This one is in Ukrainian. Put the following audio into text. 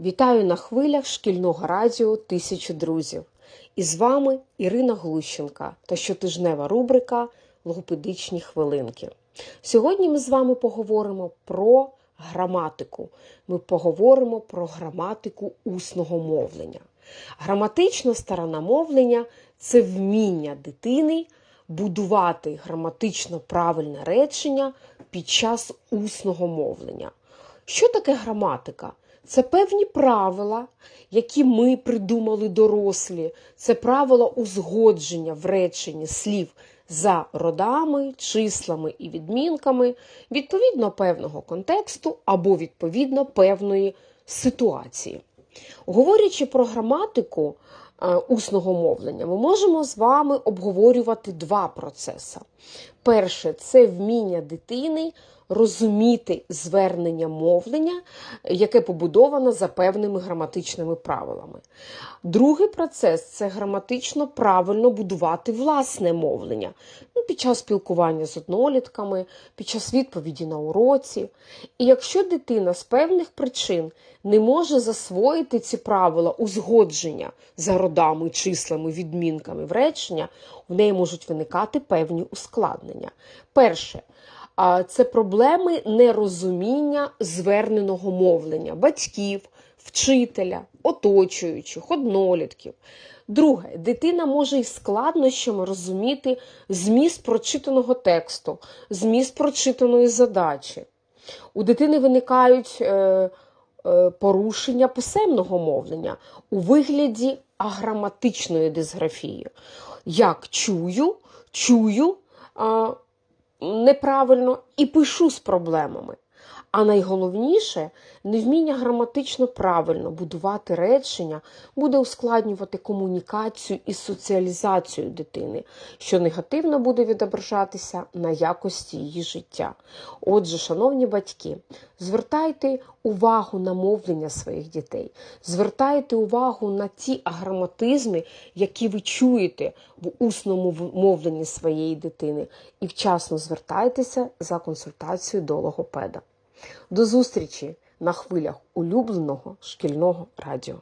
Вітаю на хвилях шкільного радіо Тисячу друзів. І з вами Ірина Глущенка та щотижнева рубрика Логопедичні хвилинки. Сьогодні ми з вами поговоримо про граматику. Ми поговоримо про граматику усного мовлення. Граматична сторона мовлення це вміння дитини будувати граматично правильне речення під час усного мовлення. Що таке граматика? Це певні правила, які ми придумали дорослі. Це правила узгодження в реченні слів за родами, числами і відмінками відповідно певного контексту або відповідно певної ситуації. Говорячи про граматику е, усного мовлення, ми можемо з вами обговорювати два процеси. Перше це вміння дитини розуміти звернення мовлення, яке побудовано за певними граматичними правилами. Другий процес це граматично правильно будувати власне мовлення під час спілкування з однолітками, під час відповіді на уроці. І якщо дитина з певних причин не може засвоїти ці правила узгодження за родами, числами, відмінками в речення, в неї можуть виникати певні ускладнення. Перше, це проблеми нерозуміння зверненого мовлення батьків, вчителя, оточуючих, однолітків. Друге, дитина може із складнощами розуміти зміст прочитаного тексту, зміст прочитаної задачі. У дитини виникають е, е, порушення писемного мовлення у вигляді аграматичної дисграфії. Як чую, чую. Е, неправильно і пишу з проблемами. А найголовніше, невміння граматично правильно будувати речення буде ускладнювати комунікацію і соціалізацію дитини, що негативно буде відображатися на якості її життя. Отже, шановні батьки, звертайте увагу на мовлення своїх дітей, звертайте увагу на ті аграматизми, які ви чуєте в усному мовленні своєї дитини, і вчасно звертайтеся за консультацією до логопеда. До зустрічі на хвилях улюбленого шкільного радіо.